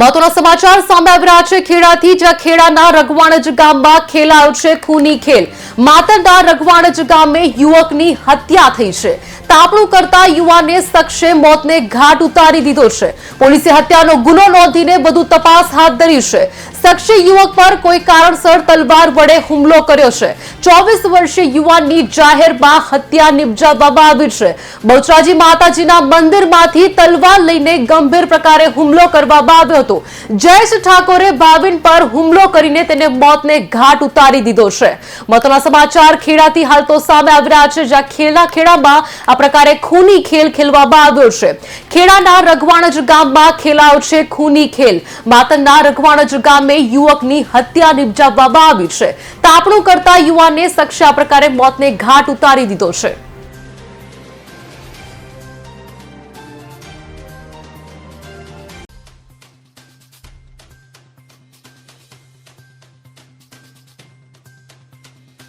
મહત્વના સમાચાર સામે આવી છે. ખેડાથી જ્યાં ખેડાના રઘવાણજ ગામમાં ખેલાયો છે ખૂની ખેલ. માતરના રઘવાણજ ગામે યુવકની હત્યા થઈ છે. તાપણું કરતા યુવાને શખ્સે મોતને ઘાટ ઉતારી દીધો છે. પોલીસે હત્યાનો ગુનો નોંધીને વધુ તપાસ હાથ ધરી છે. શખ્સે યુવક પર કોઈ કારણસર તલવાર વડે હુમલો કર્યો છે. ચોવીસ વર્ષીય યુવાનની જાહેરમાં હત્યા નિપજાવવામાં આવી છે. બહુચરાજી માતાજીના મંદિરમાંથી તલવાર લઈને ગંભીર પ્રકારે હુમલો કરવામાં આવ્યો હતો. જયેશ ઠાકોરે ભાવિન પર હુમલો કરીને તેને મોતને ઘાટ ઉતારી દીધો છે. મહત્વના સમાચાર ખેડાથી હાલ તો સામે આવી રહ્યા છે, જ્યાં ખેડા ખેડામાં આ પ્રકારે ખૂની ખેલ ખેલવામાં આવ્યો છે. ખેડાના રઘવાણજ ગામમાં ખેલાયો છે ખૂની ખેલ. માતંગના રઘવાણજ ગામે યુવકની હત્યા નિપજાવવામાં આવી છે. તાપણું કરતા યુવાને શખ્સે આ પ્રકારે મોતને ઘાટ ઉતારી દીધો છે.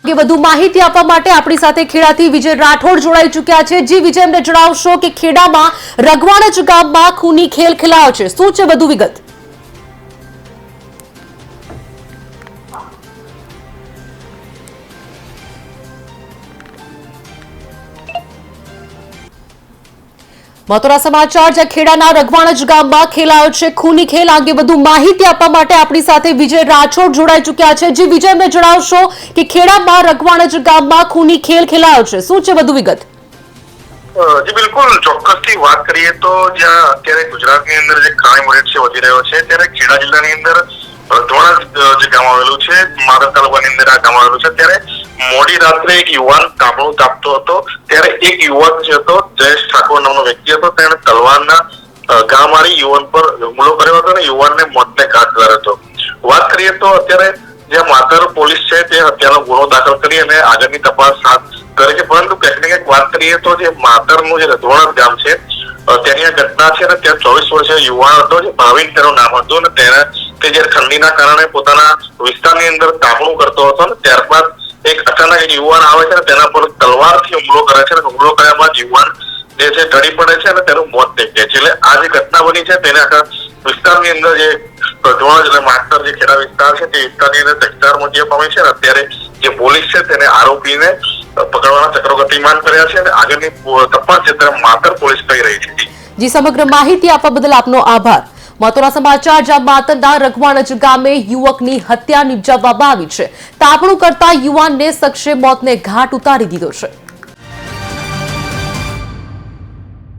કે વધુ માહિતી આપવા માટે આપણી સાથે ખેડાથી વિજય રાઠોડ જોડાઈ ચૂક્યા છે. જી, વિજય અમને જણાવશો કે ખેડામાં રઘવાણજ ગામમાં ખૂની ખેલ ખેલાયો છે. શું છે વધુ વિગત? મહત્વના સમાચાર. જ્યાં ખેડાના રઘવાણજ ગામમાં ખેલાયો છે ખૂની ખેલ. અંગે વધુ માહિતી આપવા માટે આપણી સાથે વિજય રાઠોડ જોડાઈ ચૂક્યા છે. જે વિજય અમને જણાવશો કે ખેડામાં રઘવાણજ ગામમાં ખૂની ખેલ ખેલાયો છે. શું છે વધુ વિગત? જી બિલકુલ. ચોક્કસથી વાત કરીએ તો જ્યાં અત્યારે ગુજરાતની અંદર જે ક્રાઇમ રેટ છે વધી રહ્યો છે, ત્યારે ખેડા જિલ્લાની અંદર રઘવાણા જે ગામ આવેલું છે મારા તાલુકાની અંદર આ ગામ આવેલું છે, ત્યારે મોડી રાત્રે એક યુવાન કાપડું કાપતો હતો, ત્યારે એક યુવક જે હતો, જયેશ નામનો વ્યક્તિ હતો, તેણે તલવારના મારી યુવાન પર હુમલો કર્યો હતો અને યુવાનને મોતને ઘાટ કર્યો હતો. વાત કરીએ તો અત્યારે જે માતર પોલીસ છે, તે હત્યાનો ગુનો દાખલ કરી અને આગળની તપાસ હાથ કરે છે. પરંતુ કંઈક કંઈક વાત કરીએ તો જે માતરનું જે રધવાણા ગામ છે તેની આ ઘટના છે અને ત્યાં ચોવીસ વર્ષીય યુવાન હતો, જે ભાવિન તેનું નામ હતું અને તેને તે જે ઠંડીના કારણે પોતાના વિસ્તારની અંદર તાપણું કરતો હતો અને ત્યારબાદ એક અચાનક યુવાન આવે છે અને તેના પર તલવારથી હુમલો કરે છે અને હુમલો કર્યા બાદ યુવાન જે છે ઢળી પડે છે અને તેનું મોત જાય છે. એટલે આ જે ઘટના બની છે, તેને આખા વિસ્તારની અંદર જે ધોળ અને માસ્ટર જે ખેડા વિસ્તાર છે, તે વિસ્તારની અંદર ચકચાર મચી પામે છે અને અત્યારે જે પોલીસ છે, તેને આરોપીને પકડવાના ચક્રો ગતિમાન કર્યા છે અને આગળની તપાસ છે તે માતર પોલીસ કરી રહી છે. જી, સમગ્ર માહિતી આપવા બદલ આપનો આભાર. મહત્વના સમાચાર, જ્યાં માતરના રઘવાણજ ગામે યુવકની હત્યા નિપજાવવામાં આવી છે. તાપણું કરતા યુવાનને શખ્સે મોતને ઘાટ ઉતારી દીધો છે.